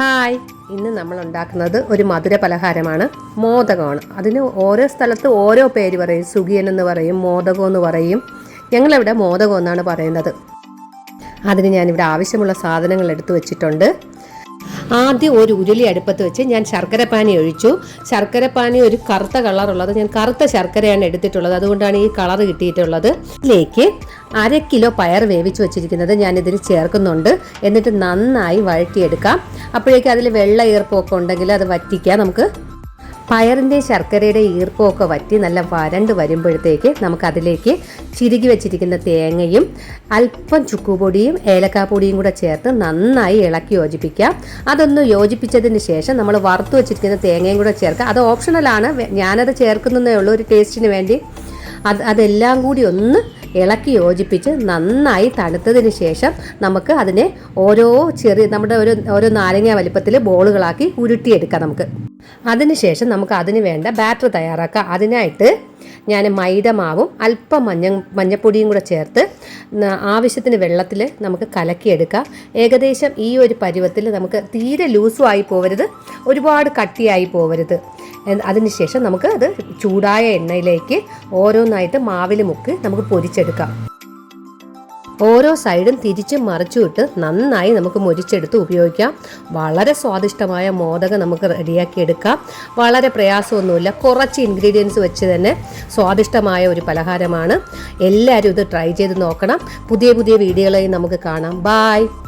Hi. ഇന്ന് നമ്മൾ ഉണ്ടാക്കുന്നത് ഒരു മധുര പലഹാരമാണ്. മോദകമാണ്. അതിന് ഓരോ സ്ഥലത്ത് ഓരോ പേര് പറയും. സുഖിയൻ എന്ന് പറയും മോദകം എന്ന് പറയും. ഞങ്ങളിവിടെ മോദകം എന്നാണ് പറയുന്നത്. അതിന് ഞാനിവിടെ ആവശ്യമുള്ള സാധനങ്ങൾ എടുത്തു വെച്ചിട്ടുണ്ട്. ആദ്യം ഒരു ഉരുളി അടുപ്പത്ത് വെച്ച് ഞാൻ ശർക്കരപ്പാനി ഒഴിച്ചു. ശർക്കരപ്പാനി ഒരു കറുത്ത കളറുള്ളത്. ഞാൻ കറുത്ത ശർക്കരയാണ് എടുത്തിട്ടുള്ളത്. അതുകൊണ്ടാണ് ഈ കളർ കിട്ടിയിട്ടുള്ളത്. ഇതിലേക്ക് അര കിലോ പയർ വേവിച്ച് വെച്ചിരിക്കുന്നത് ഞാൻ ഇതിൽ ചേർക്കുന്നുണ്ട്. എന്നിട്ട് നന്നായി വഴറ്റിയെടുക്കാം. അപ്പോഴേക്കും അതിൽ വെള്ള ഈർപ്പമൊക്കെ ഉണ്ടെങ്കിൽ അത് വറ്റിക്കാം. നമുക്ക് പയറിന്റെ ശർക്കരയുടെ ഈർപ്പമൊക്കെ വറ്റി നല്ല വരണ്ട് വരുമ്പോഴത്തേക്ക് നമുക്കതിലേക്ക് ചിരുകി വെച്ചിരിക്കുന്ന തേങ്ങയും അല്പം ചുക്കുപൊടിയും ഏലക്കാപ്പൊടിയും കൂടെ ചേർത്ത് നന്നായി ഇളക്കി യോജിപ്പിക്കാം. അതൊന്ന് യോജിപ്പിച്ചതിന് ശേഷം നമ്മൾ വറുത്ത് വെച്ചിരിക്കുന്ന തേങ്ങയും കൂടെ ചേർക്കുക അത് ഓപ്ഷണലാണ് ഞാനത് ചേർക്കുന്നതേ ഉള്ളൂ ഒരു ടേസ്റ്റിന് വേണ്ടി. അത് അതെല്ലാം കൂടി ഒന്ന് ഇളക്കി യോജിപ്പിച്ച് നന്നായി തണുത്തതിന് ശേഷം നമുക്ക് അതിനെ ഓരോ ചെറിയ നമ്മുടെ ഒരു ഓരോ നാരങ്ങ വലിപ്പത്തിൽ ബോളുകളാക്കി ഉരുട്ടിയെടുക്കാം നമുക്ക്. അതിനുശേഷം നമുക്ക് അതിന് വേണ്ട ബാറ്റർ തയ്യാറാക്കാം. അതിനായിട്ട് ഞാൻ മൈദ മാവും അല്പം മഞ്ഞ മഞ്ഞപ്പൊടിയും കൂടെ ചേർത്ത് ആവശ്യത്തിന് വെള്ളത്തിൽ നമുക്ക് കലക്കിയെടുക്കാം. ഏകദേശം ഈ ഒരു പരുവത്തിൽ നമുക്ക് തീരെ ലൂസും ആയി പോവരുത്. ഒരുപാട് കട്ടിയായി എന്ന് അതിനുശേഷം നമുക്ക് അത് ചൂടായ എണ്ണയിലേക്ക് ഓരോന്നായിട്ട് മാവിൽ മുക്കി നമുക്ക് പൊരിച്ചെടുക്കാം. ഓരോ സൈഡും തിരിച്ചും മറിച്ചും ഇട്ട് നന്നായി നമുക്ക് മുരിച്ചെടുത്ത് ഉപയോഗിക്കാം. വളരെ സ്വാദിഷ്ടമായ മോദകം നമുക്ക് റെഡിയാക്കി എടുക്കാം. വളരെ പ്രയാസമൊന്നുമില്ല. കുറച്ച് ഇൻഗ്രീഡിയൻസ് വെച്ച് തന്നെ സ്വാദിഷ്ടമായ ഒരു പലഹാരമാണ്. എല്ലാവരും ഇത് ട്രൈ ചെയ്ത് നോക്കണം. പുതിയ പുതിയ വീഡിയോകളായി നമുക്ക് കാണാം. ബായ്